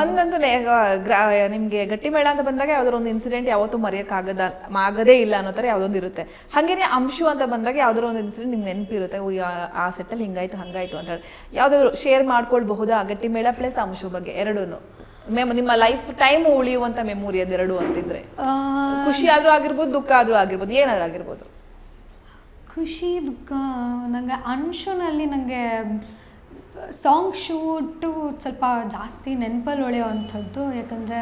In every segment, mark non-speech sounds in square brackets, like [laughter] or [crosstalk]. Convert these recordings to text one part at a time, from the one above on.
ಒಂದಂತೂ ನಿಮಗೆ ಗಟ್ಟಿ ಮೇಳ ಅಂತ ಬಂದಾಗ ಯಾವ್ದಾದ್ರು ಒಂದು ಇನ್ಸಿಡೆಂಟ್ ಯಾವತ್ತೂ ಮರೆಯಕ್ಕಾಗದ ಆಗದೇ ಇಲ್ಲ ಅನ್ನೋ ತರ ಯಾವುದೊಂದು ಇರುತ್ತೆ. ಹಾಗೇನೆ ಅಂಶು ಅಂತ ಬಂದಾಗ ಯಾವ್ದಾದ್ರು ಒಂದು ಇನ್ಸಿಡೆಂಟ್ ನಿಮ್ಗೆ ನೆನಪಿರುತ್ತೆ ಆ ಸೆಟ್ಟಲ್ಲಿ ಹಿಂಗಾಯ್ತು ಹಂಗಾಯ್ತು ಅಂತ ಹೇಳಿ. ಯಾವ್ದಾದ್ರು ಶೇರ್ ಮಾಡ್ಕೊಳ್ಬಹುದಾ ಗಟ್ಟಿ ಮೇಳ ಪ್ಲಸ್ ಅಂಶು ಬಗ್ಗೆ? ಎರಡೂ ಮೆಮ್ ನಿಮ್ಮ ಲೈಫ್ ಟೈಮ್ ಉಳಿಯುವಂತ ಮೆಮೊರಿ ಅದೆರಡು ಅಂತಿದ್ರೆ. ಖುಷಿ ಆದ್ರೂ ಆಗಿರ್ಬೋದು ದುಃಖ ಆದ್ರೂ ಆಗಿರ್ಬೋದು ಏನಾದ್ರೂ ಆಗಿರ್ಬೋದು. ಖುಷಿ ದುಃಖ ನನಗೆ ಅಂಶುನಲ್ಲಿ ನನಗೆ ಸಾಂಗ್ ಶೂಟು ಸ್ವಲ್ಪ ಜಾಸ್ತಿ ನೆನಪಲ್ಲಿ ಉಳಿಯೋವಂಥದ್ದು ಯಾಕಂದರೆ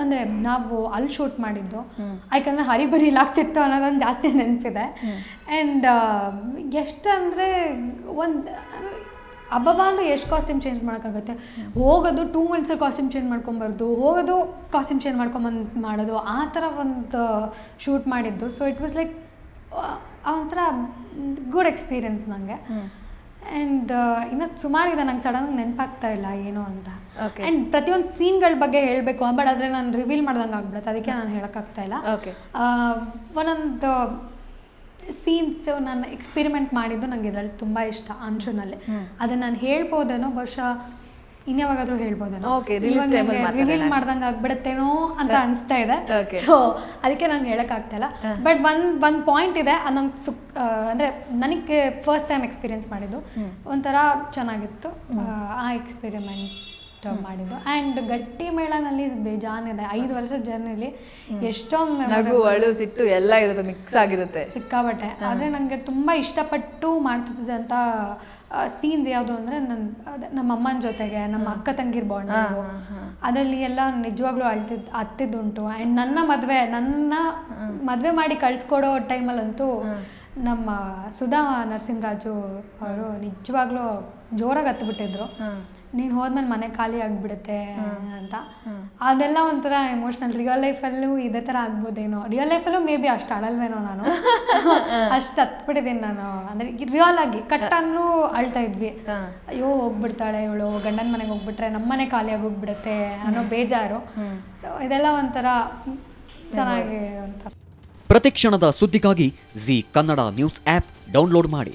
ಅಂದರೆ ನಾವು ಅಲ್ಲಿ ಶೂಟ್ ಮಾಡಿದ್ದು. ಯಾಕಂದರೆ ಹರಿಬರಿ ಇಲ್ಲಾಗ್ತಿತ್ತು ಅನ್ನೋದೊಂದು ಜಾಸ್ತಿ ನೆನಪಿದೆ. ಆ್ಯಂಡ್ ಎಷ್ಟಂದರೆ ಒಂದು ಹಬ್ಬ ಅಂದರೆ ಎಷ್ಟು ಕಾಸ್ಟ್ಯೂಮ್ ಚೇಂಜ್ ಮಾಡೋಕ್ಕಾಗುತ್ತೆ? ಹೋಗೋದು ಟೂ ಮಂತ್ಸಲ್ಲಿ ಕಾಸ್ಟ್ಯೂಮ್ ಚೇಂಜ್ ಮಾಡ್ಕೊಂಬಾರ್ದು ಹೋಗೋದು ಕಾಸ್ಟ್ಯೂಮ್ ಚೇಂಜ್ ಮಾಡ್ಕೊಂಬಂದು ಮಾಡೋದು ಆ ಥರ ಒಂದು ಶೂಟ್ ಮಾಡಿದ್ದು. ಸೊ ಇಟ್ ವಾಸ್ ಲೈಕ್ ಒಂಥರ ಗುಡ್ ಎಕ್ಸ್ಪೀರಿಯನ್ಸ್ ನನಗೆ ಆ್ಯಂಡ್ ಇನ್ನು ಸುಮಾರಿದೆ ನಂಗೆ ಸಡನ್ ನೆನಪಾಗ್ತಾ ಇಲ್ಲ ಏನು ಅಂತ. ಆ್ಯಂಡ್ ಪ್ರತಿಯೊಂದು ಸೀನ್ಗಳ ಬಗ್ಗೆ ಹೇಳಬೇಕು ಬಟ್ ಆದರೆ ನಾನು ರಿವೀಲ್ ಮಾಡ್ದಂಗೆ ಆಗ್ಬಿಡುತ್ತೆ. ಅದಕ್ಕೆ ನಾನು ಹೇಳೋಕ್ಕಾಗ್ತಾ ಇಲ್ಲ. ಓಕೆ ಒಂದೊಂದು ಸೀನ್ಸ್ ನಾನು ಎಕ್ಸ್ಪೆರಿಮೆಂಟ್ ಮಾಡಿದ್ದು ನನಗೆ ಇದರಲ್ಲಿ ತುಂಬ ಇಷ್ಟ ಅಂಶುನಲ್ಲಿ. ಅದನ್ನು ನಾನು ಹೇಳ್ಬೋದೇನೋ ಬಹುಶಃ ಇನ್ಯಾವಾಗಾದ್ರೂ ಹೇಳ್ಬೋದೇನೋ. ರಿವೀಲ್ ಮಾಡ್ದಂಗೆ ಆಗ್ಬಿಡುತ್ತೇನೋ ಅಂತ ಅನ್ಸ್ತಾ ಇದೆ. ಸೊ ಅದಕ್ಕೆ ನಂಗೆ ಹೇಳಕ್ ಇಲ್ಲ. ಬಟ್ ಒಂದು ಒಂದು ಪಾಯಿಂಟ್ ಇದೆ ಅದು ನಂಗೆ ಸುಕ್ ಅಂದರೆ ನನಗೆ ಫಸ್ಟ್ ಟೈಮ್ ಎಕ್ಸ್ಪೀರಿಯನ್ಸ್ ಮಾಡಿದ್ದು. ಒಂಥರ ಚೆನ್ನಾಗಿತ್ತು. ಆ, ಆ ಎಕ್ಸ್ಪೆರಿಮೆಂಟ್ ಮಾಡಿದ್ದು. ಆ್ಯಂಡ್ ಗಟ್ಟಿ ಮೇಳನಲ್ಲಿ ಬೇಜಾನಿದೆ ಐದು ವರ್ಷದ ಜರ್ನಿಲಿ ಎಷ್ಟೊಂದು ನಗು ಅಳು ಸಿಟ್ಟು ಎಲ್ಲ ಇರುತ್ತೆ ಮಿಕ್ಸ್ ಆಗಿರುತ್ತೆ. ಸಿಕ್ಕಾಬಟ್ಟೆ ಆದರೆ ನನಗೆ ತುಂಬ ಇಷ್ಟಪಟ್ಟು ಮಾಡ್ತಿದ್ದಂಥ ಸೀನ್ಸ್ ಯಾವುದು ಅಂದರೆ ನನ್ನ ನಮ್ಮ ಅಮ್ಮನ ಜೊತೆಗೆ ನಮ್ಮ ಅಕ್ಕ ತಂಗಿರ್ ಬಾಂಡ್ ಅದರಲ್ಲಿ ಎಲ್ಲ ನಿಜವಾಗ್ಲೂ ಅಳ್ತಿದ್ ಅತ್ತಿದ್ದುಂಟು. ಆ್ಯಂಡ್ ನನ್ನ ಮದುವೆ ನನ್ನ ಮದುವೆ ಮಾಡಿ ಕಳ್ಸ್ಕೊಡೋ ಟೈಮಲ್ಲಂತೂ ನಮ್ಮ ಸುಧಾ ನರಸಿಂಹರಾಜು ಅವರು ನಿಜವಾಗ್ಲೂ ಜೋರಾಗಿ ಹತ್ಬಿಟ್ಟಿದ್ರು. ನೀನು ಹೋದ್ಮೇಲೆ ಮನೆ ಖಾಲಿ ಆಗಿಬಿಡುತ್ತೆ ಅಂತ. ಅದೆಲ್ಲ ಒಂಥರ ಎಮೋಷನಲ್ ರಿಯಲ್ ಲೈಫಲ್ಲೂ ಇದೇ ಥರ ಆಗ್ಬೋದೇನೋ. ರಿಯಲ್ ಲೈಫಲ್ಲೂ ಮೇ ಬಿ ಅಷ್ಟು ಅಳಲ್ವೇನೋ ನಾನು. [laughs] ಅಷ್ಟು ಹತ್ಬಿಟ್ಟಿದ್ದೀನಿ ನಾನು. ಅಂದರೆ ರಿಯಲ್ ಆಗಿ ಕಟ್ ಅಂದ್ರೂ ಅಳ್ತಾ ಇದ್ವಿ. ಅಯ್ಯೋ ಹೋಗ್ಬಿಡ್ತಾಳೆ ಇವಳು ಗಂಡನ ಮನೆಗೆ ಹೋಗ್ಬಿಟ್ರೆ ನಮ್ಮ ಮನೆ ಖಾಲಿಯಾಗಿ ಹೋಗ್ಬಿಡುತ್ತೆ ಅನ್ನೋ ಬೇಜಾರು. ಸೊ ಇದೆಲ್ಲ ಒಂಥರ ಚೆನ್ನಾಗಿ ಪ್ರತಿ ಪ್ರತಿಕ್ಷಣದ ಸುದ್ದಿಗಾಗಿ Zee Kannada news app download ಮಾಡಿ.